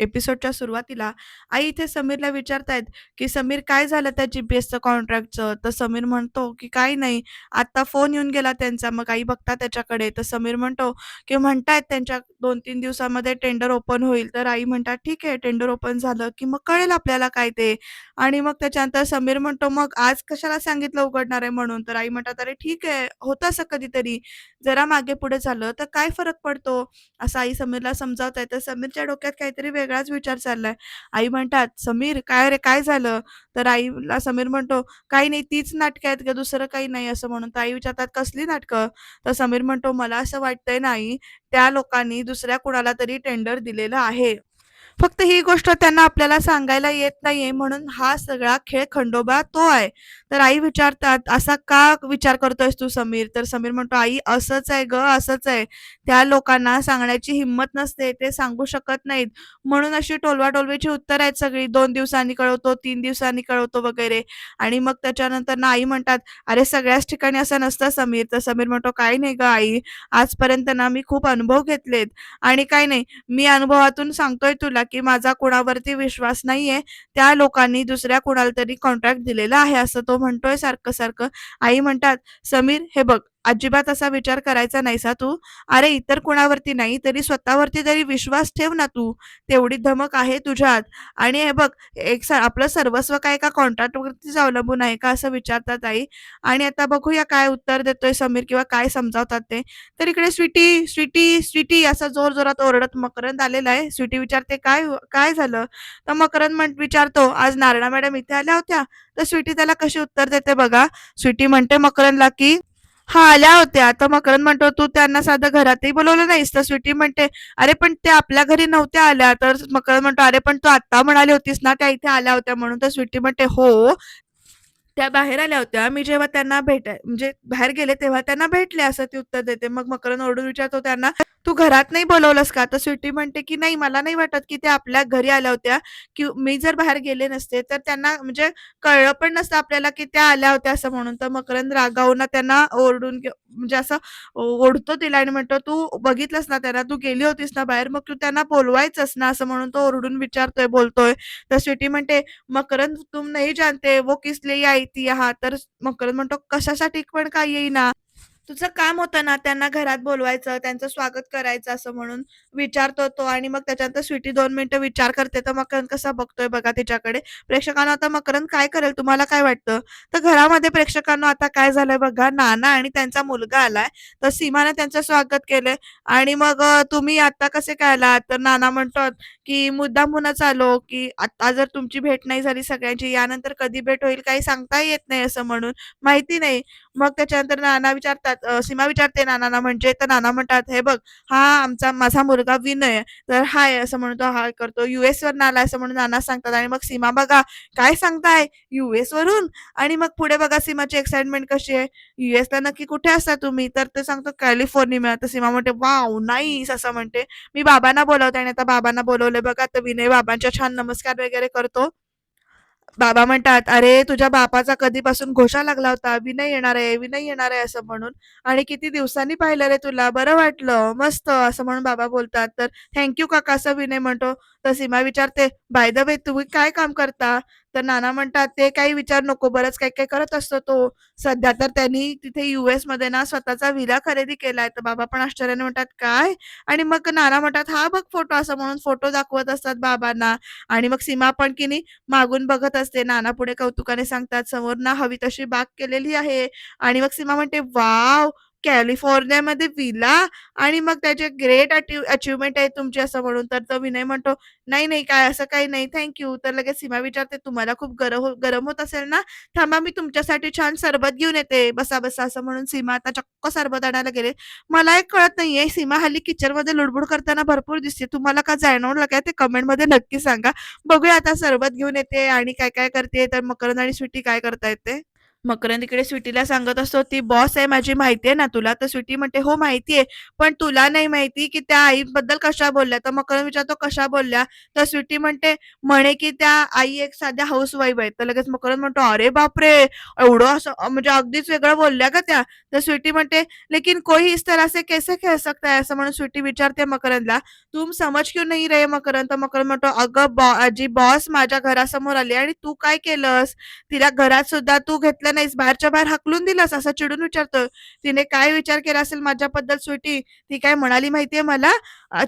एपिसोडच्या सुरुवातीला आई इथे समीरला विचारतायत की समीर काय झालं त्या जीपीएसचं कॉन्ट्रॅक्टचं तर समीर म्हणतो की काही नाही आता फोन येऊन गेला त्यांचा मग आई बघता त्याच्याकडे. तर समीर म्हणतो की म्हणतायत त्यांच्या दोन तीन दिवसामध्ये टेंडर ओपन होईल. तर आई म्हणतात ठीक आहे टेंडर ओपन झालं की मग कळेल आपल्याला काय ते. आणि मग त्याच्यानंतर समीर म्हणतो मग आज कशाला सांगितलं उघडणार आहे म्हणून? तर आई म्हणतात अरे ठीक आहे होतं असं कधीतरी. जरा मागे पुढे झालं तर काय फरक पडतो? असं आई समीरला समजावत आहे तर समीरच्या डोक्यात काहीतरी वेगळाच विचार चाललाय. आई म्हणतात समीर काय रे काय झालं? तर आईला समीर म्हणतो काही नाही तीच नाटकं आहेत का दुसरं काही नाही असं म्हणून तर आई विचारतात कसली नाटकं? तर समीर म्हणतो मला असं वाटतंय नाही त्या लोकांनी दुसऱ्या कुणाला तरी टेंडर दिलेलं आहे. फक्त ही गोष्ट त्यांना आपल्याला सांगायला येत नाहीये. म्हणून हा सगळा खेळ खंडोबा तो आहे. तर आई विचारतात असा का विचार करतोयस तू समीर? तर समीर म्हणतो आई असंच आहे ग असंच आहे. त्या लोकांना सांगण्याची हिंमत नसते ते सांगू शकत नाहीत. म्हणून अशी टोलवाटोलवीची उत्तर आहेत सगळी. दोन दिवसांनी कळवतो तीन दिवसांनी कळवतो वगैरे. आणि मग त्याच्यानंतर ना आई म्हणतात अरे सगळ्याच ठिकाणी असं नसतं समीर. तर समीर म्हणतो काही नाही ग आई. आजपर्यंत ना मी खूप अनुभव घेतलेत. आणि काही नाही मी अनुभवातून सांगतोय तुला की माझा कुणावरती विश्वास नाहीये त्या लोकांनी दुसऱ्या कुणाला तरी कॉन्ट्रॅक्ट दिलेला आहे असं तो म्हणतोय सारखं सारखं. आई म्हणतात समीर हे बघ अजिबात असा विचार करायचा नाहीसा तू. अरे इतर कुणावरती नाही तरी स्वतःवरती तरी विश्वास ठेव ना तू तेवढी धमक आहे तुझ्यात. आणि हे बघ एक स- आपलं सर्वस्व काय का कॉन्ट्रॅक्टवरतीच अवलंबून आहे का असं विचारतात आई. आणि आता बघूया काय उत्तर देतोय समीर किंवा काय समजावतात ते. तर इकडे स्वीटी स्वीटी स्वीटी असं जोर जोरात ओरडत मकरंद आलेला आहे. स्वीटी विचारते काय काय झालं? तर मकरंद म्हण विचारतो आज नारणा मॅडम इथे आल्या होत्या. तर स्वीटी त्याला कशी उत्तर देते बघा. स्वीटी म्हणते मकरंदला की हा आल्या होत्या. आता मकरंद म्हणतो तू त्यांना साधं घरातही बोलवलं नाहीस. तर स्वीटी म्हणते अरे पण ते आपल्या घरी नव्हत्या आल्या. तर मकरंद म्हणतो अरे पण तू आता म्हणाली होतीस ना त्या इथे आल्या होत्या म्हणून. तर स्वीटी म्हणते हो त्या बाहेर आल्या होत्या. मी जेव्हा त्यांना भेट म्हणजे बाहेर गेले तेव्हा त्यांना भेटले. असं ती उत्तर देते. मग मकरंद ओरडून विचारतो त्यांना तू घरात नाही बोलवलंस का? तर स्वीटी म्हणते की नाही मला नाही वाटत की त्या आपल्या घरी आल्या होत्या. की मी जर बाहेर गेले नसते तर त्यांना म्हणजे कळलं पण नसतं आपल्याला की त्या आल्या होत्या असं म्हणून. तर मकरंद रागावून त्यांना ओरडून म्हणजे असं ओढतो तिला आणि म्हणतो तू बघितलंस ना त्यांना? तू गेली होतीस ना बाहेर? मग तू त्यांना बोलवायचंस ना? असं म्हणून तो ओरडून विचारतोय बोलतोय. तर स्वीटी म्हणते मकरंद तुम नाही जानते वो किसले आई ती हा तर मकरंद म्हणतो कशासाठी पण काय येईना. तुझं काम होतं ना त्यांना घरात बोलवायचं त्यांचं स्वागत करायचं असं म्हणून विचारतो तो आणि मग त्याच्यानंतर स्वीटी दोन मिनिटं विचार करते. तर मकरंद कसा बघतोय बघा तिच्याकडे. प्रेक्षकांना आता मकरंद काय करेल तुम्हाला काय वाटतं? तर घरामध्ये प्रेक्षकांना आता काय झालंय बघा नाना आणि त्यांचा मुलगा आलाय. तर सीमाने त्यांचं स्वागत केलंय. आणि मग तुम्ही आता कसे काय आलात? तर नाना म्हणतात की मुद्दामूनच आलो की आता जर तुमची भेट नाही झाली सगळ्यांची यानंतर कधी भेट होईल काही सांगता येत नाही असं म्हणून. माहिती नाही. मग त्याच्यानंतर नाना विचारतात सीमा विचारते नानांना म्हणजे तर नाना म्हणतात हे बघ हा आमचा माझा मुलगा विनय तर हाय असं म्हणून तो हाय करतो. युएस वर आलाय असं म्हणून नाना सांगतात आणि मग सीमा बघा काय सांगताय? युएस वरून? आणि मग पुढे बघा सीमाची एक्साइटमेंट कशी आहे. युएसला नक्की कुठे असता तुम्ही? तर ते सांगतो कॅलिफोर्निया तर सीमा म्हणते वाव नाईस असं म्हणते. मी बाबांना बोलवते आणि आता बाबांना बोलवले बघा तर विनय बाबांच्या छान नमस्कार वगैरे करतो. बाबा म्हणतात अरे तुझ्या बापाचा कधीपासून घोषा लागला होता? विनय येणार आहे विनय येणार आहे असं म्हणून. आणि किती दिवसांनी पाहिलं रे तुला? बरं वाटलं? मस्त असं म्हणून बाबा बोलतात. तर थँक्यू काका असं विनय म्हणतो. तर सीमा विचारते बाय द वे तुम्ही काय काम करता? तर नाना म्हणतात ते काही विचार नको बरंच काही काही करत असतो तो. सध्या तर त्यांनी तिथे युएसमध्ये ना स्वतःचा विला खरेदी केलाय. तर बाबा पण आश्चर्याने म्हणतात काय? आणि मग नाना म्हणतात हा बघ फोटो असं म्हणून फोटो दाखवत असतात बाबांना. आणि मग सीमा पण की नाही मागून बघत असते. नाना पुढे कौतुकाने सांगतात समोर ना हवी तशी बाग केलेली आहे. आणि मग सीमा म्हणते वाव! कॅलिफोर्नियामध्ये विला आणि मग त्याचे ग्रेट अचिव्हमेंट आहे तुमची असं म्हणून. तर तो विनय म्हणतो नाही नाही काय असं काही नाही थँक्यू तर लगेच सीमा विचारते तुम्हाला खूप गरम हो गरम होत असेल ना? थांबा मी तुमच्यासाठी छान सरबत घेऊन येते. बसा बसा असं म्हणून सीमा आता चक्क सरबत आणायला गेले. मला एक कळत नाहीये सीमा हल्ली किचनमध्ये लुडबुड करताना भरपूर दिसते. तुम्हाला का जाणवलं काय ते कमेंटमध्ये नक्की सांगा. बघूया आता सरबत घेऊन येते आणि काय काय करते? तर मकरंद आणि स्वीटी काय करता येते मकरंद इकडे स्वीटीला सांगत असतो, "ती बॉस आहे माझी माहिती आहे ना तुला?" तर स्वीटी म्हणते, "हो माहिती आहे, पण तुला नाही माहिती की त्या आईबद्दल कशा बोलल्या?" तर मकरंद विचारतो, "कशा बोलल्या?" तर स्वीटी म्हणते, "म्हणे की त्या आई एक साध्या हाऊसवाईफ आहेत." तर लगेच मकरंद म्हणतो, "अरे बापरे! एवढं असं म्हणजे अगदीच वेगळं बोलल्या का त्या?" तर स्वीटी म्हणते, "लेकिन कोई इस तरह से कैसे खेळ सकता है?" असं म्हणून स्वीटी विचारते मकरंदला, "तुम समज क्यों नाही रे मकरंद?" तर मकरंद म्हणतो, "अगं बॉ आजी बॉस माझ्या घरासमोर आली आणि तू काय केलंस? तिला घरात सुद्धा तू घेतलं नाहीस, बाहेरच्या बाहेर हाकलून दिलंस?" असं चिडून विचारतोय तिने काय विचार केला असेल माझ्याबद्दल स्वीटी? ती काय म्हणाली माहितीये मला?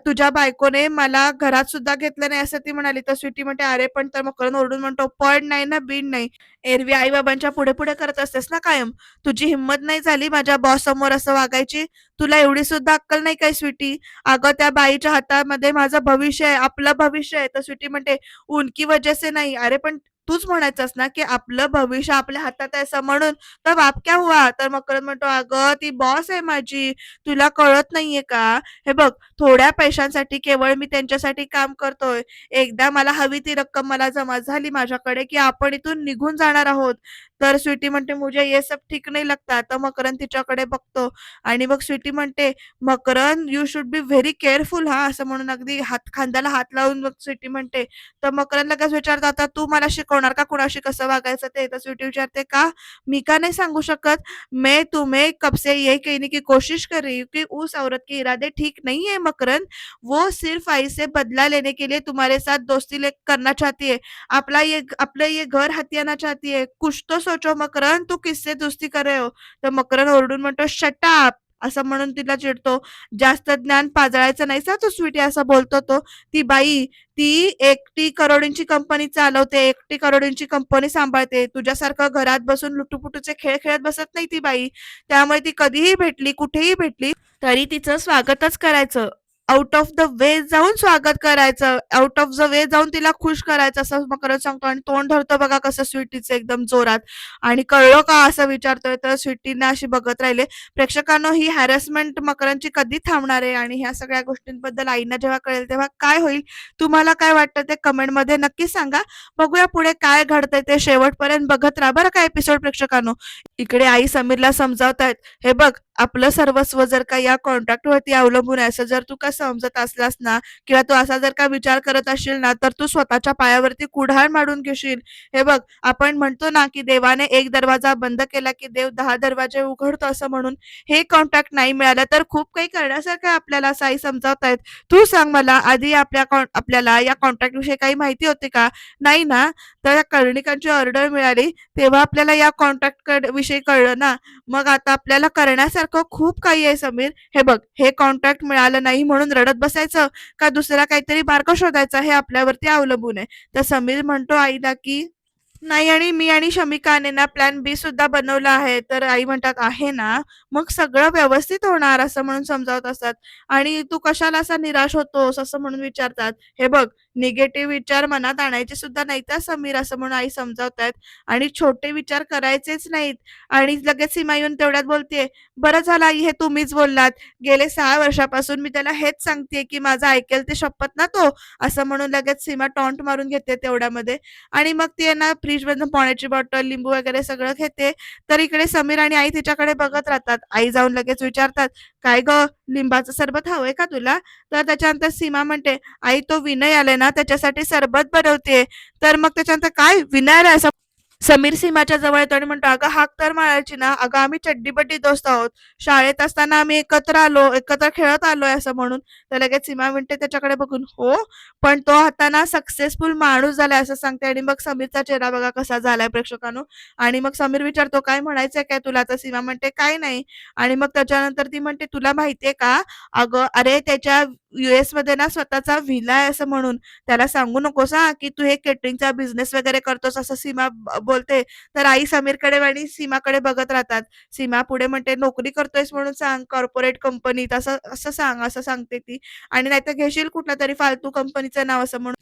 "तुझ्या बायकोने मला घरात सुद्धा घेतलं नाही," असं ती म्हणाली. तर स्वीटी म्हणते, "अरे पण" तर मकरंद ओरडून म्हणतो, "पण नाही ना, बिन नाही. एरवी आई-बाबांच्या पुढे-पुढे करत असतेस ना कायम. तुझी हिंमत नाही झाली माझ्या बॉस समोर असं वागायची? तुला एवढी सुद्धा अक्कल नाही काय स्वीटी? अगं त्या बाईच्या हातामध्ये माझं भविष्य आहे, आपलं भविष्य आहे." तर स्वीटी म्हणते, "उनकी वजह से नाही अरे पण तूच म्हणायचंस ना, की आपलं भविष्य आपल्या हातात आहे असं म्हणून. तर बाप क्या हुआ? तर मकरंद म्हणतो, "अगं ती बॉस आहे माझी. तुला कळत नाहीये का? हे बघ थोड्या पैशांसाठी केवळ मी त्यांच्यासाठी काम करतोय. एकदा मला हवी ती रक्कम मला जमा झाली माझ्याकडे, की आपण इथून निघून जाणार आहोत." तर स्वीटी म्हणते, "मुझे ये सब ठीक नाही लगता." तर मकरंद तिच्याकडे बघतो आणि मग स्वीटी म्हणते, "Makarand you should be very careful हा असं म्हणून अगदी हात खांद्याला हात लावून मग स्वीटी म्हणते. तर मकरन लगेच विचारतो, "आता तू मला शिकवणार का कुणाशी कसं वागायचं ते?" तर स्वीटी विचारते, "का? मी का नाही सांगू शकत? मे तुम्हे कबसे ये कहने की कोशिश कर रही हूँ कि उस औरत के इरादे ठीक नहीं है मकरन वो सिर्फ आई से बदला लेने के लिए तुम्हारे साथ दोस्ती ले करना चाहती है. आपला ये अपना ये घर हथियाना चाहती है. कुछ तो सोचो मकरन तू किस्से दुस्ती कर हो?" तर मकरन ओरडून म्हणतो, शटाप असं म्हणून तिला चिडतो. "जास्त ज्ञान पाजळायचं नाही हां तू स्वीटी." असं बोलतो तो. ती बाई ती एकटी करोडींची कंपनी चालवते, एकटी करोडींची कंपनी सांभाळते. तुझ्यासारखं घरात बसून लुटूपुटूचे खेळ खेळत बसत नाही ती बाई. त्यामुळे ती कधीही भेटली, कुठेही भेटली, तरी तिचं स्वागतच करायचं. आउट ऑफ द वे जाऊन स्वागत करायचं. आउट ऑफ द वे जाऊन तिला खुश करायचं असं मकरंद सांगतो आणि तोंड धरतो बघा कसं स्वीटीचं एकदम जोरात. आणि "कळलं का?" असं विचारतोय. तर स्वीटीना अशी बघत राहिले. प्रेक्षकांनो ही हॅरसमेंट मकरंदची कधी थांबणार आहे आणि ह्या सगळ्या गोष्टींबद्दल आईना जेव्हा कळेल तेव्हा काय होईल? तुम्हाला काय वाटतं ते कमेंटमध्ये नक्की सांगा. बघूया पुढे काय घडतंय ते शेवटपर्यंत बघत राहा बरं का एपिसोड प्रेक्षकांनो. इकडे आई समीरला समजावतायत, "हे बघ आपलं सर्वस्व जर का या कॉन्ट्रॅक्टवरती अवलंबून आहे असं जर तू का समजत असलास ना किंवा तू असा जर का विचार करत असशील ना तर तू स्वतःच्या पायावरती कुढाळ मारून घेशील. हे बघ आपण म्हणतो ना की देवाने एक दरवाजा बंद केला की देव दहा दरवाजे उघडतो असं म्हणून हे कॉन्ट्रॅक्ट नाही मिळालं तर खूप काही करण्यासारखं आपल्याला साई समजावतायत. तू सांग मला आधी आपल्या आपल्याला या कॉन्ट्रॅक्टविषयी काही माहिती होती का? नाही ना? तर या कर्णिकांची ऑर्डर मिळाली तेव्हा आपल्याला या कॉन्ट्रॅक्ट विषयी कळलं ना. मग आता आपल्याला करण्यासारखं खूप काही आहे समीर. हे बघ हे कॉन्ट्रॅक्ट मिळालं नाही म्हणून रडत बसायचं का दुसरा काहीतरी मार्ग शोधायचा हे आपल्यावरती अवलंबून आहे. तर समीर म्हणतो आईला की नाही आणि मी आणि शमिकाने ना प्लॅन बी सुद्धा बनवला आहे. तर आई म्हणतात, "आहे ना? मग सगळं व्यवस्थित होणार." असं म्हणून समजावत असतात. आणि "तू कशाला असा निराश होतोस?" असं म्हणून विचारतात. "हे बघ निगेटिव्ह विचार मनात आणायचे सुद्धा नाहीत समीर." असं म्हणून आई समजावतायत. आणि छोटे विचार करायचेच नाहीत. आणि लगेच सीमा येऊन तेवढ्यात बोलतेय, "बरं झालं आई हे तुम्हीच बोललात. गेले सहा वर्षापासून मी त्याला हेच सांगते की माझं ऐकेल ते शपथ ना तो." असं म्हणून लगेच सीमा टॉन्ट मारून घेते तेवढ्यामध्ये. आणि मग ती ना फ्रीज मधून पाण्याची बॉटल, लिंबू वगैरे सगळं घेते. तर इकडे समीर आणि आई तिच्याकडे बघत राहतात. आई जाऊन लगेच विचारतात, "काय ग लिंबाचं सरबत हवंय का तुला?" तर त्याच्यानंतर सीमा म्हणते, "आई तो विनय आलाय ना त्याच्यासाठी सरबत बनवतेय." तर मग त्याच्यानंतर "काय विनायला असं समीर सीमाच्या जवळ येतो आणि म्हणतो, "अगं हाक तर मारायची ना. अगं आम्ही चड्डीबड्डी दोस्त आहोत. शाळेत असताना आम्ही एकत्र आलो, एकत्र खेळत आलोय." असं म्हणून. तर लगेच सीमा म्हणते त्याच्याकडे बघून, "हो? पण तो आता सक्सेसफुल माणूस झालाय." असं सांगते आणि मग समीरचा चेहरा बघा कसा झालाय प्रेक्षकांनो. आणि मग समीर विचारतो, "काय म्हणायचंय काय तुला?" तर सीमा म्हणते, "काही नाही." आणि मग त्याच्यानंतर ती म्हणते, "तुला माहितीये का? अगं अरे त्याच्या यूएसमध्ये ना स्वतःचा व्हिला आहे असं म्हणून. त्याला सांगू नकोस हा की तू हे केटरिंगचा बिझनेस वगैरे करतोस." असं सीमा बोलते. तर आई समीरकडे आणि सीमाकडे बघत राहतात. सीमा पुढे म्हणते, "नोकरी करतोयस म्हणून सांग कॉर्पोरेट कंपनीत असं असं सांग." असं सांगते ती. आणि नाहीतर घेशील कुठल्यातरी फालतू कंपनीचं नाव असं म्हणून.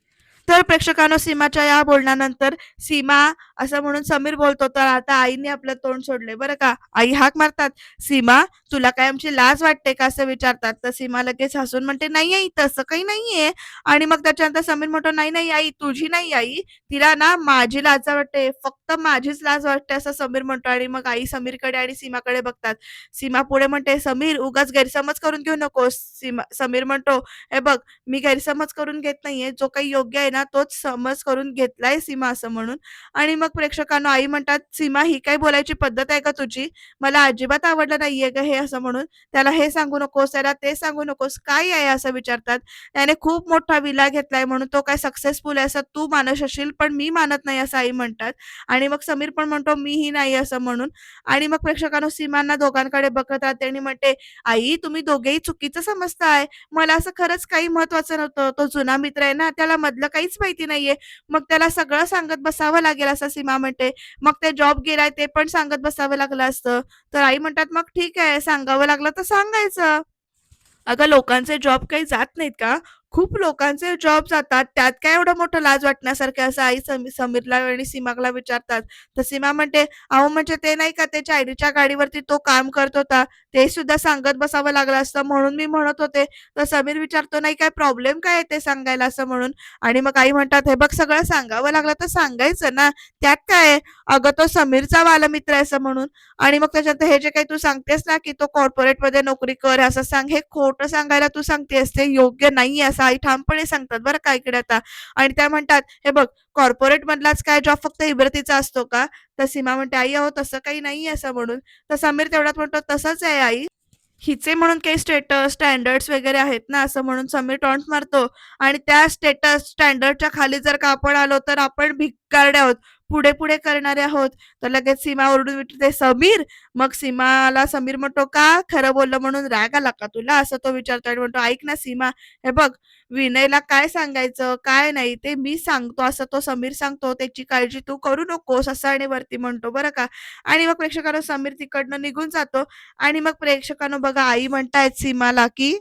तर प्रेक्षकांनो सीमाच्या या बोलण्यानंतर सीमा असं म्हणून समीर बोलतो तर आता आईने आपलं तोंड सोडले बरं का? आई हाक मारतात. सीमा तुला काय आमची लाज वाटते का? असं विचारतात. तर सीमा लगेच हसून म्हणते नाही आई तसं काही नाहीये. आणि मग त्याच्यानंतर समीर म्हणतो नाही नाही आई तुझी नाही आई. तिला ना माझी लाज वाटते. फक्त माझीच लाज वाटते असं समीर म्हणतो. आणि मग आई समीरकडे आणि सीमाकडे बघतात. सीमा पुढे म्हणते समीर उगाच गैरसमज करून घेऊ नकोस. सीमा समीर म्हणतो हे बघ मी गैरसमज करून घेत नाहीये. जो काही योग्य आहे ना तोच समज करून घेतलाय सीमा असं म्हणून. आणि मग प्रेक्षकांना आई म्हणतात सीमा ही काय बोलायची पद्धत आहे का तुझी? मला अजिबात आवडलं नाहीये ग हे असं म्हणून. त्याला हे सांगू नकोस त्याला ते सांगू नकोस काय आहे असं विचारतात. त्याने खूप मोठा विला घेतलाय म्हणून तो काय सक्सेसफुल आहे असं तू मानत असशील पण मी मानत नाही असं आई म्हणतात. आणि मग समीर पण म्हणतो मीही नाही असं म्हणून. आणि मग प्रेक्षकांना सीमांना दोघांकडे बघत राहते आणि म्हणते आई तुम्ही दोघेही चुकीचं समजताय. मला असं खरंच काही महत्वाचं नव्हतं. तो जुना मित्र आहे ना त्याला मधलं काही काहीच माहिती नाहीये. मग त्याला सगळं सांगत बसावं लागेल असं सीमा म्हणते. मग ते जॉब गेलाय ते पण सांगत बसावं लागलं असतं. तर आई म्हणतात मग ठीक आहे सांगावं लागलं तर सांगायचं. अगं लोकांचे जॉब काही जात नाहीत का? खूप लोकांचे जॉब जातात त्यात काय एवढं मोठं लाज वाटण्यासारखं असं आई समी समीरला आणि सीमाला विचारतात. तर सीमा म्हणते अहो म्हणजे ते नाही का त्याच्या आईडीच्या गाडीवरती तो काम करत होता? ते सुद्धा सांगत बसावं लागलं असतं म्हणून मी म्हणत होते. तर समीर विचारतो नाही काय प्रॉब्लेम काय ते सांगायला असं म्हणून? आणि मग आई म्हणतात हे बघ सगळं सांगावं लागलं तर सांगायचं ना. त्यात काय आहे? अगं तो समीरचा बालमित्र आहे असं म्हणून. आणि मग त्याच्यात हे जे काही तू सांगतेस ना की तो कॉर्पोरेटमध्ये नोकरी कर असं सांग हे खोटं सांगायला तू सांगतेस ते योग्य नाही असं आई ठामपणे सांगतात बरं का इकडे आता. आणि त्या म्हणतात हे बघ कॉर्पोरेट मधलाच काय जॉब फक्त इब्रतीचा असतो का? तर सीमा म्हणते आई अहो तसं काही नाही असं म्हणून. तर समीर तेवढ्यात म्हणतो तसंच आहे आई. हिचे म्हणून काही स्टेटस स्टँडर्ड्स वगैरे आहेत ना असं म्हणून समीर टॉन्ट मारतो. आणि त्या स्टेटस स्टँडर्डच्या खाली जर का आपण आलो तर आपण भिकारडे आहोत. पुढे पुढे करणारे आहोत. तर लगेच सीमा ओरडून विचारते समीर? मग सीमाला समीर म्हणतो का? खरं बोललं म्हणून राग आला का तुला? असं तो विचारतो आणि म्हणतो ऐक ना सीमा. हे बघ विनयला काय सांगायचं काय नाही ते मी सांगतो असं तो समीर सांगतो त्याची काळजी तू करू नकोस असं आणि वरती म्हणतो बरं का? आणि मग प्रेक्षकांना समीर तिकडनं निघून जातो आणि मग प्रेक्षकांनो बघा आई म्हणतायत सीमाला की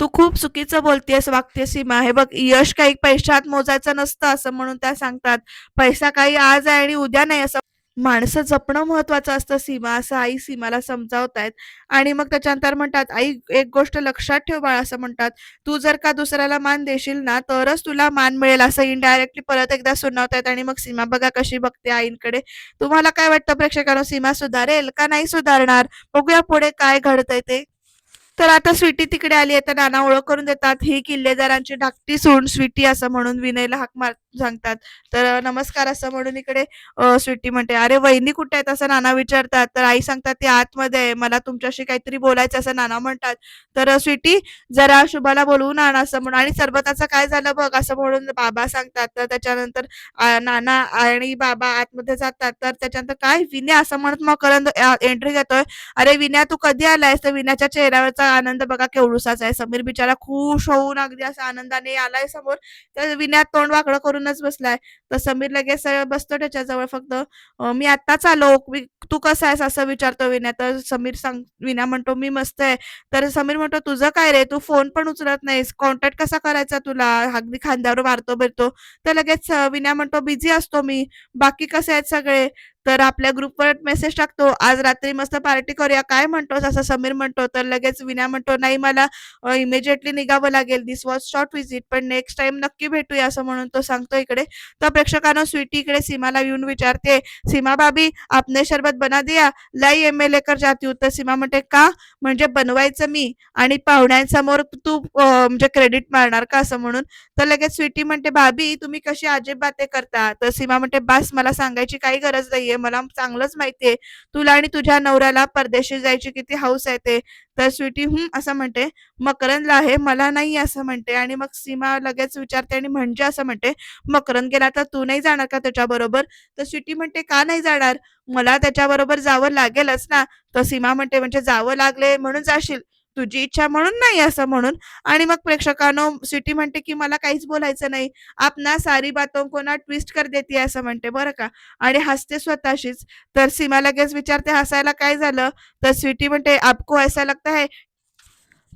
तू खूप चुकीचं बोलतेस वागते सीमा. हे बघ यश काही पैशात मोजायचं नसतं असं म्हणून त्या सांगतात. पैसा काही आज आहे आणि उद्या नाही असं माणसं जपणं महत्वाचं असतं. सीमा असं आई सीमाला समजावतायत. आणि मग त्याच्यानंतर म्हणतात आई एक गोष्ट लक्षात ठेव बाळा असं म्हणतात. तू जर का दुसऱ्याला मान देशील ना तरच तुला मान मिळेल असं इनडायरेक्टली परत एकदा सुनावतायत. आणि मग सीमा बघा कशी बघते आईंकडे. तुम्हाला काय वाटतं प्रेक्षकांना? सीमा सुधारेल का नाही सुधारणार? बघूया पुढे काय घडतंय ते. तर आता स्वीटी तिकडे आली आहे तर नाना ओळख करून देतात. ही किल्लेदारांची धाकटी सोडून स्वीटी असं म्हणून विनयला हाक मार सांगतात. तर नमस्कार असं म्हणून इकडे स्वीटी म्हणते अरे वहिनी कुठे आहेत? असं नाना विचारतात. तर आई सांगतात ती आतमध्ये आहे. मला तुमच्याशी काहीतरी बोलायचं असं नाना म्हणतात. तर स्वीटी जरा शुभाला बोलवून आण असं म्हणून. आणि सरबताचं काय झालं बघ असं म्हणून बाबा सांगतात. तर त्याच्यानंतर नाना आणि बाबा आतमध्ये जातात. तर त्याच्यानंतर काय विन्या? असं म्हणत मग करंद एंट्री घेतोय. अरे विन्या तू कधी आलायस? तर विन्याच्या चेहऱ्यावरचा आनंद बघा केवढूसाच आहे. समीर बिचारा खुश होऊन अगदी असं आनंदाने आलाय समोर. तर विन्या तोंड वाकडं करूनच बसलाय. तर समीर लगेच बसतो त्याच्याजवळ फक्त मी आत्ताच आलो. तू कसा आहेस? असं विचारतो विना तर समीर सांग विना म्हणतो मी मस्त आहे. तर समीर म्हणतो तुझं काय रे? तू फोन पण उचलत नाहीस. कॉन्टॅक्ट कसा करायचा तुला? अगदी खांद्यावर मारतो बिरतो तर लगेच विना म्हणतो बिझी असतो मी. बाकी कसे आहेत सगळे? तर आपल्या ग्रुपवर मेसेज टाकतो आज रात्री मस्त पार्टी करूया काय म्हणतोस? असं समीर म्हणतो. तर लगेच विना म्हणतो नाही मला इमिजिएटली निघावं लागेल. दिस वॉज शॉर्ट व्हिजिट पण नेक्स्ट टाइम नक्की भेटूया असं म्हणून तो सांगतो इकडे. तर प्रेक्षकांना स्वीटी इकडे सीमाला येऊन विचारते सीमा भाभी आपने शरबत बना दिया? लाई एम एल कर जाती तर सीमा म्हणते का? म्हणजे बनवायचं मी आणि पाहुण्यांसमोर तू म्हणजे क्रेडिट मारणार का? असं म्हणून. तर लगेच स्वीटी म्हणते भाभी तुम्ही कशी अजिबात बाते करता? तर सीमा म्हणते बास मला सांगायची काही गरज नाही नाहीये. मला चांगलंच माहितीये. तुला आणि तुझ्या नवऱ्याला परदेशी जायची किती हौस आहे ते. तर स्वीटी हम्म असं म्हणते. मकरंदला आहे. मला नाही असं म्हणते. आणि मग सीमा लगेच विचारते आणि म्हणजे असं म्हणते. मकरंद गेला तर तू नाही जाणार का त्याच्याबरोबर? तर स्वीटी म्हणते का नाही जाणार? मला त्याच्याबरोबर जावं लागेलच ना. तर सीमा म्हणते म्हणजे जावं लागले म्हणून जाशील. तुझी इच्छा म्हणून नाही असं म्हणून. आणि मग प्रेक्षकांनो स्वीटी म्हणते की मला काहीच बोलायचं नाही. आपणा सारी बातों को ना ट्विस्ट कर देते असं म्हणते बरं का. आणि हसते स्वतःशीच. तर सीमा लगेच विचारते हसायला काय झालं? तर स्वीटी म्हणते आपको ऐसा लगता है?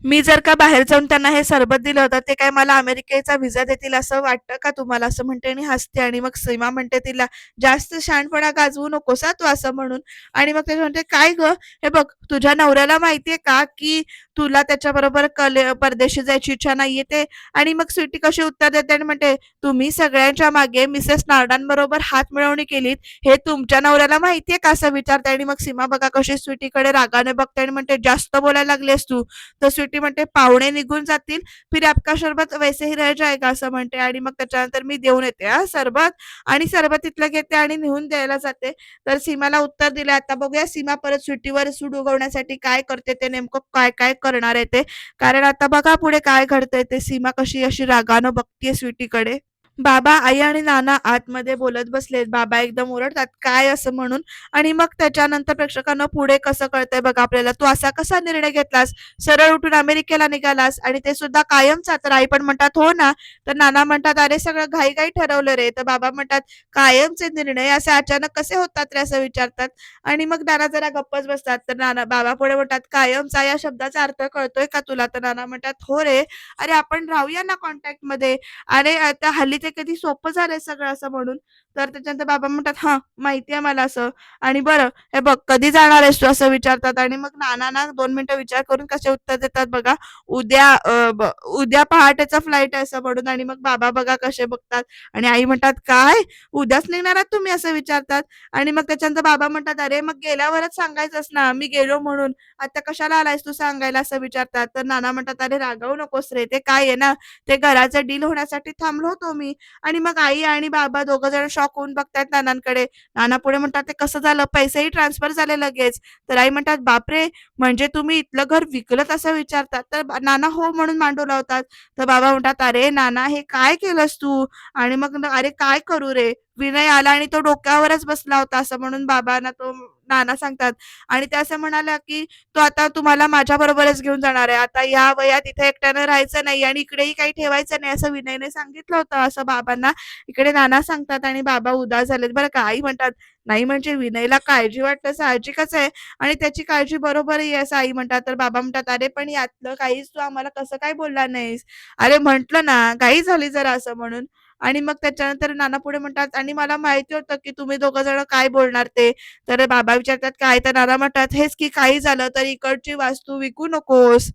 मी जर का बाहेर जाऊन त्यांना हे सरबत दिलं होतं ते काय मला अमेरिकेचा व्हिसा देतील असं वाटतं का तुम्हाला? असं म्हणते आणि हसते आणि मग सीमा म्हणते तिला जास्त शहाणपणा गाजवू नकोस तू असं म्हणून. आणि मग त्याच्या म्हणते काय ग? हे बघ तुझ्या नवऱ्याला माहितीये का की तुला त्याच्याबरोबर कले परदेशी जायची इच्छा नाहीये ते? आणि मग स्वीटी कशी उत्तर देते आणि म्हणते तुम्ही सगळ्यांच्या मागे मिसेस नार्डांबरोबर हात मिळवणी केलीत हे तुमच्या नवऱ्याला माहितीये का? असं विचारते आणि मग सीमा बघा कशी स्वीटीकडे रागाने बघते आणि म्हणते जास्त बोलायला लागलीस तू. तर स्वीटी म्हणते पाहुणे निघून जातील. फिर आपका शरबत वैसे ही रह जाएगा असं म्हणते. आणि मग त्याच्यानंतर मी देऊन येते हा सरबत. आणि सरबत तिथलं घेते आणि निघून द्यायला जाते. तर सीमाला उत्तर दिले. आता बघूया सीमा परत सुट्टीवर सूट उगवण्यासाठी काय करते ते नेमकं काय काय करणार आहे ते. कारण आता बघा पुढे काय घडतंय ते. सीमा कशी अशी रागानं बघतीये स्वीटीकडे. बाबा आई आणि नाना आतमध्ये बोलत बसलेत. बाबा एकदम ओरडतात काय असं म्हणून? आणि मग त्याच्यानंतर प्रेक्षकांना पुढे कसं कळतंय बघा आपल्याला. तू असा कसा निर्णय घेतलास? सरळ उठून अमेरिकेला निघालास आणि ते सुद्धा कायमचा तर आई पण म्हणतात हो ना. तर नाना म्हणतात अरे सगळं घाई ठरवलं रे. तर बाबा म्हणतात कायमचे निर्णय असे अचानक कसे होतात रे? असं विचारतात. आणि मग नाना जरा गप्पच बसतात. तर नाना बाबा पुढे म्हणतात कायमचा या शब्दाचा अर्थ कळतोय का तुला? तर नाना म्हणतात हो रे. अरे आपण राहूया ना कॉन्टॅक्टमध्ये अरे आता हल्ली ते कधी सोपं झालंय सगळं असं म्हणून? तर त्याच्यानंतर बाबा म्हणतात हा माहिती आहे मला असं. आणि बरं हे बघ कधी जाणार आहेस तू असं विचारतात आणि मग नाना ना दोन मिनिटं विचार करून कसे उत्तर देतात बघा. उद्या ब- उद्या पहाटेचा फ्लाईट आहे असं म्हणून आणि मग बाबा बघा कसे बघतात. आणि आई म्हणतात काय? उद्याच निघणार आहात तुम्ही? असं विचारतात. आणि मग त्याच्यानंतर बाबा म्हणतात अरे मग गेल्यावरच सांगायचंच ना मी गेलो म्हणून. आता कशाला आलायस तू सांगायला? असं विचारतात. तर नाना म्हणतात अरे रागावू नकोस रे ते काय आहे ना ते घराचं डील होण्यासाठी थांबलो होतो मी. आणि मग आई आणि बाबा दोघं जण होऊन बघतायत नानांकडे. नाना पुढे म्हणतात ते कसं झालं? पैसेही ट्रान्सफर झाले लगेच. तर आई म्हणतात बापरे! म्हणजे तुम्ही इथलं घर विकलत असं विचारतात? तर नाना हो म्हणून मांडू लावतात. तर बाबा म्हणतात अरे नाना हे काय केलंस तू? आणि मग अरे काय करू रे? विनय आला आणि तो डोक्यावरच बसला होता असं म्हणून बाबांना तो नाना सांगतात. आणि ते असं म्हणाला की तो आता तुम्हाला माझ्या बरोबरच घेऊन जाणार आहे. आता या वयात इथे एकट्यानं राहायचं नाही आणि इकडेही काही ठेवायचं नाही असं विनयने सांगितलं होतं असं बाबांना. इकडे नाना सांगतात आणि बाबा उदास झालेत. बरं का आई म्हणतात. नाही म्हणजे विनयला काळजी वाटतं साहजिकच आहे आणि त्याची काळजी बरोबरही आहे असं आई म्हणतात. तर बाबा म्हणतात अरे पण यातलं काहीच तू आम्हाला कसं काय बोलला नाहीस? अरे म्हंटल ना काही झाली जरा असं म्हणून आणि मग त्याच्यानंतर नाना पुढे म्हणतात आणि मला माहिती होतं की तुम्ही दोघं जण काय बोलणार ते? तर बाबा विचारतात काय? तर नाना म्हणतात हेच की काही झालं तर इकडची वास्तू विकू नकोस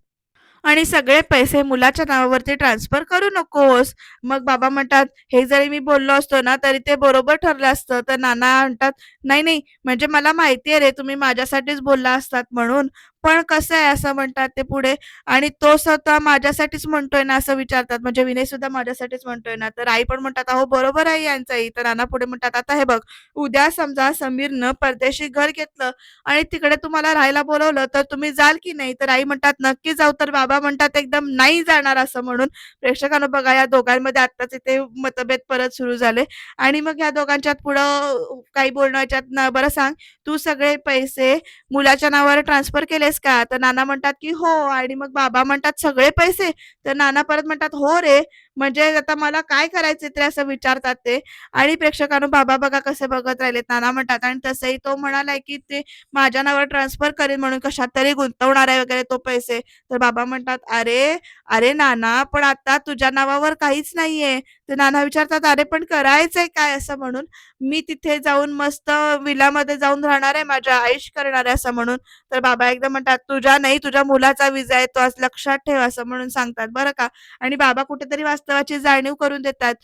आणि सगळे पैसे मुलाच्या नावावरती ट्रान्सफर करू नकोस. मग बाबा म्हणतात हे जरी मी बोललो असतो ना तरी ते बरोबर ठरलं असतं. तर नाना म्हणतात नाही नाही म्हणजे मला माहिती आहे रे तुम्ही माझ्यासाठीच बोलला असतात म्हणून. पण कसं आहे असं म्हणतात ते पुढे. आणि तो स्वतः माझ्यासाठीच म्हणतोय ना असं विचारतात. म्हणजे विनय सुद्धा माझ्यासाठीच म्हणतोय ना. तर आई पण म्हणतात अहो बरोबर आहे यांचंही तर नाना पुढे म्हणतात आता हे बघ उद्या समजा समीरनं परदेशी घर घेतलं आणि तिकडे तुम्हाला राहायला बोलवलं तर तुम्ही जाल की नाही? तर आई म्हणतात नक्की जाऊ. तर बाबा म्हणतात एकदम नाही जाणार असं म्हणून प्रेक्षकांना बघा या दोघांमध्ये आत्ताच इथे मतभेद परत सुरू झाले. आणि मग या दोघांच्यात पुढं काही बोलण्याच्यात याच्यात बरं सांग. तू सगळे पैसे मुलाच्या नावावर ट्रान्सफर केले केलेस का? तर नाना म्हणतात की हो. आणि मग बाबा म्हणतात सगळे पैसे. तर नाना परत म्हणतात हो रे. म्हणजे आता मला काय करायचे ते असं विचारतात ते. आणि प्रेक्षकांनो बाबा बघा कसे बघत राहिलेत नाना म्हणतात. आणि तसंही तो म्हणालाय की ते माझ्या नावावर ट्रान्सफर करेन म्हणून कशात तरी गुंतवणार आहे वगैरे तो पैसे. तर बाबा म्हणतात अरे अरे नाना पण आता तुझ्या नावावर काहीच नाहीये. तर नाना विचारतात अरे पण करायचंय काय असं म्हणून? मी तिथे जाऊन मस्त विलामध्ये जाऊन राहणार आहे माझ्या आयुष करणार आहे असं म्हणून. तर बाबा एकदम म्हणतात तुझ्या नाही तुझ्या मुलाचा विजा आहे तो आज लक्षात ठेव असं म्हणून सांगतात बरं का. आणि बाबा कुठेतरी वाचतात वास्तवाची जाणीव करून देतात.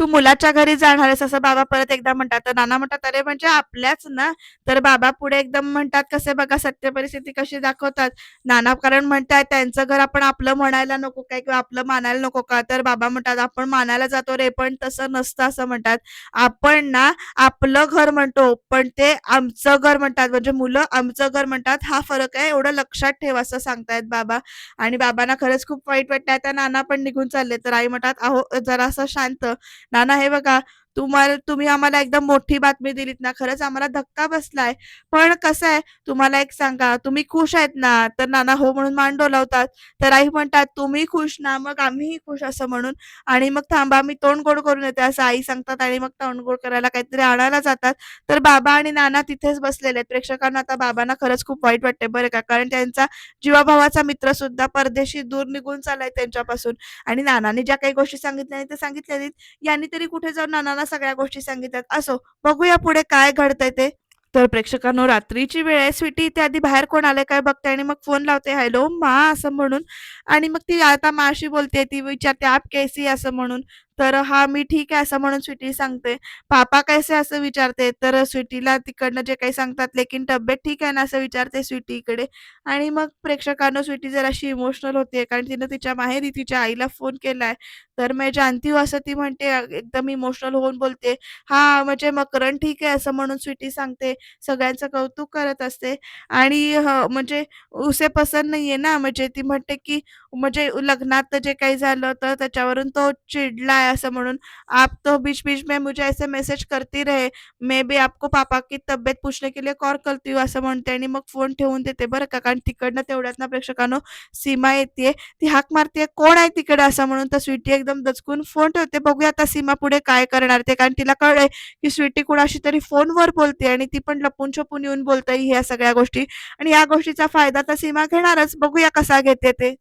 तू मुलाच्या घरी जाणार आहेस असं बाबा परत एकदा म्हणतात. तर नाना म्हणतात अरे म्हणजे आपल्याच ना? तर बाबा पुढे एकदम म्हणतात कसे बघा सत्य परिस्थिती कशी दाखवतात. नाना कारण म्हणतात त्यांचं घर आपण आपलं म्हणायला नको काय किंवा आपलं मानायला नको का? तर बाबा म्हणतात आपण मानायला जातो रे पण तसं नसतं असं म्हणतात. आपण ना आपलं घर म्हणतो पण ते आमचं घर म्हणतात. म्हणजे मुलं आमचं घर म्हणतात हा फरक आहे एवढं लक्षात ठेव असं सांगतायत बाबा. आणि बाबांना खरंच खूप वाईट वाटतंय. तर नाना पण निघून चालले तर आई म्हणतात अहो जरासं शांत. नाना हे बघा तुम्हाला तुम्ही आम्हाला एकदम मोठी बातमी दिलीत ना, खरंच आम्हाला धक्का बसलाय. पण कसं आहे, तुम्हाला एक सांगा, तुम्ही खुश आहेत ना?" तर नाना हो म्हणून मान डोलावतात. तर आई म्हणतात, "तुम्ही खुश ना, मग आम्हीही खुश." असं म्हणून आणि मग "थांबा, मी तोंड गोड करून येते," असं आई सांगतात आणि मग तोंड गोड करायला काहीतरी आणायला जातात. तर बाबा आणि नाना तिथेच बसलेले आहेत. प्रेक्षकांना आता बाबांना खरंच खूप वाईट वाटते बरं का, कारण त्यांचा जीवाभावाचा मित्र सुद्धा परदेशी दूर निघून चाललाय त्यांच्यापासून आणि नानाने ज्या काही गोष्टी सांगितल्या नाहीत, सांगितल्या आहेत यांनी तरी कुठे जाऊन नाना नानांना सगळ्या गोष्टी सांगितल्यात. असो, बघूया पुढे काय घडतंय ते. तर प्रेक्षकांनो, रात्रीची वेळ आहे. स्वीटी इथे आधी बाहेर कोण आलंय काय बघते आणि मग फोन लावते, "हॅलो मा" असं म्हणून आणि मग ती आता माशी बोलते. ती विचारते, "आप कैसी?" असं म्हणून. तर हा मी ठीक आहे," असं म्हणून स्वीटी सांगते. "पापा कैसे?" असं विचारते. तर स्वीटीला तिकडनं जे काही सांगतात, "लेकिन तब्येत ठीक आहे ना?" असं विचारते स्वीटी इकडे आणि मग प्रेक्षकांना स्वीटी जराशी इमोशनल होते कारण तिनं तिच्या माहेरी तिच्या आईला फोन केलाय. तर मी जानती असं ती म्हणते. एकदम इमोशनल होऊन बोलते. हा म्हणजे मकरण ठीक आहे," असं म्हणून स्वीटी सांगते. सगळ्यांचं कौतुक करत असते आणि म्हणजे "उसे पसंत नाहीये ना?" म्हणजे ती म्हणते, की म्हणजे लग्नात जे काही झालं तर त्याच्यावरून तो चिडलाय ऐसा म्हणून. "आप तो बीच-बीच में मुझे ऐसे मेसेज करती रहे. मे बी आपको पापा की तब्येत पूछने के लिए कॉल करती हूँ." असं म्हणते आणि मग फोन ठेवून देते बरं का. कारण तिकडनं तेवढ्यात ना प्रेक्षकांनो, सीमा येतेय. ती हाक मारते "कोण आहे तिकडे?" असं म्हणून. तर स्वीटी एकदम दचकून फोन ठेवते. बघूया आता सीमा पुढे काय करणार ते. कारण तिला कळलंय, की स्वीटी कुणाशी तरी फोनवर बोलते आणि ती पण लपून-छपून येऊन बोलते ह्या सगळ्या गोष्टी आणि या गोष्टीचा फायदा तर सीमा घेणारच. बघूया कसा घेते ते.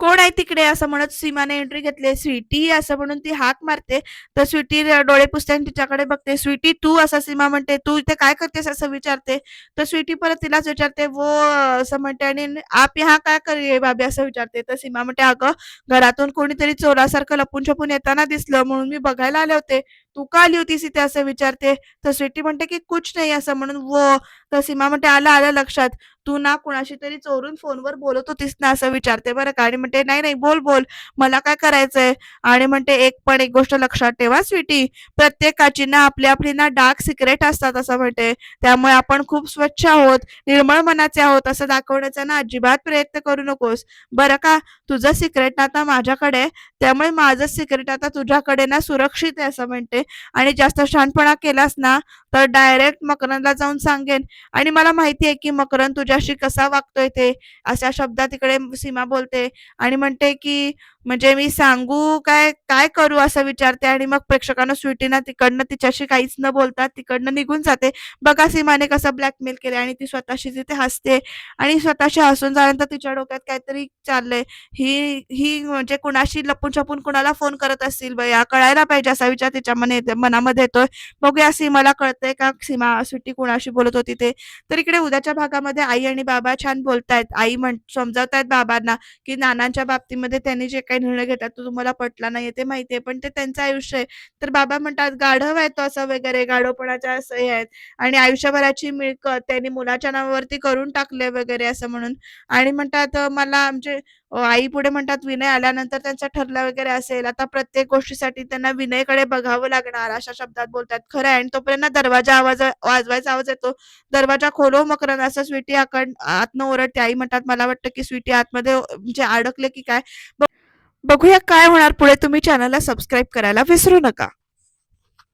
"कोण आहे तिकडे?" असं म्हणत सीमाने एंट्री घेतली. "स्वीटी" असं म्हणून ती हाक मारते. तर स्वीटी डोळे पुसते आणि तिच्याकडे बघते. "स्वीटी तू?" असं सीमा म्हणते. "तू इथे काय करतेस?" असं विचारते. तर स्वीटी परत तिलाच विचारते, "वो" असं म्हणते आणि "आप यहाँ काय कर रही भाभी?" असं विचारते. तर सीमा म्हणते, "अगं, घरातून कोणीतरी चोरासारखं लपून-छपून येताना दिसलं म्हणून मी बघायला आले होते. तू का आली होतीस इथे?" असं विचारते. तर स्वीटी म्हणते, की "कुछ नाही असं म्हणून. व तर सीमा म्हणते, "आलं, आलं लक्षात. तू ना कुणाशी तरी चोरून फोनवर बोलत होतीस ना?" असं विचारते बरं का आणि म्हणते, "नाही, नाही, बोल, बोल. मला काय करायचंय?" आणि म्हणते, "एक पण एक गोष्ट लक्षात ठेवा स्वीटी. प्रत्येकाची ना आपली आपली ना डार्क सिक्रेट असतात." असं म्हणते. "त्यामुळे आपण खूप स्वच्छ आहोत, निर्मळ मनाचे आहोत असं दाखवण्याचा ना अजिबात प्रयत्न करू नकोस. बरं का? तुझं सिक्रेट आता माझ्याकडे त्यामुळे माझं सिक्रेट आता तुझ्याकडे ना सुरक्षित आहे." असं म्हणते आणि जास्त शहाणपणा केलास ना, तर डायरेक्ट मकरंदला जाऊन सांगेन आणि मला माहिती आहे, की मकरंद तुझ्याशी कसा वागतोय ते. अशा शब्दात इकडे सीमा बोलते आणि म्हणते, की "म्हणजे मी सांगू काय, काय करू?" असं विचारते आणि मग प्रेक्षकांना स्वीटीना तिकडनं तिच्याशी काहीच न बोलता तिकडनं निघून जाते. बघा सीमाने कसं ब्लॅकमेल केलंय आणि ती स्वतःशी तिथे हसते आणि स्वतःशी हसून झाल्यानंतर तिच्या डोक्यात काहीतरी चाललंय. ही ही म्हणजे कुणाशी लपून-छपून कुणाला फोन करत असतील बया, कळायला पाहिजे असा विचार तिच्या मने मनामध्ये येतोय. बघूया सीमाला कळतंय का सीमा स्वीटी कुणाशी बोलत होती ते. तर इकडे उद्याच्या भागामध्ये आई आणि बाबा छान बोलतायत. आई म्हण समजावतायत बाबांना, की नानांच्या बाबतीमध्ये त्यांनी जे काही निर्णय घेतात तो तुम्हाला पटला नाहीये ते माहितीये पण ते त्यांचं आयुष्य आहे. तर बाबा म्हणतात, "गाढव आहे तो असं वगैरे, गाढवपणाच्या असं हे आहेत आणि आयुष्यभराची मिळकत त्यांनी मुलाच्या नावावरती करून टाकले वगैरे असं म्हणून." आणि म्हणतात, "मला म्हणजे आई पुढे म्हणतात, "विनय आल्यानंतर त्यांचा ठरलं वगैरे असेल. आता प्रत्येक गोष्टीसाठी त्यांना विनयकडे बघावं लागणार." अशा शब्दात बोलतात. खरं आहे आणि तोपर्यंत दरवाजा आवाज वाजवायचा आवाज येतो. "दरवाजा खोलो मकरन असं स्वीटी आकड आतनं ओरडते. आई म्हणतात, "मला वाटतं, की स्वीटी आतमध्ये म्हणजे अडकले की काय?" बघूया काय होणार पुढे. तुम्ही चॅनलला सबस्क्राईब करायला विसरू नका.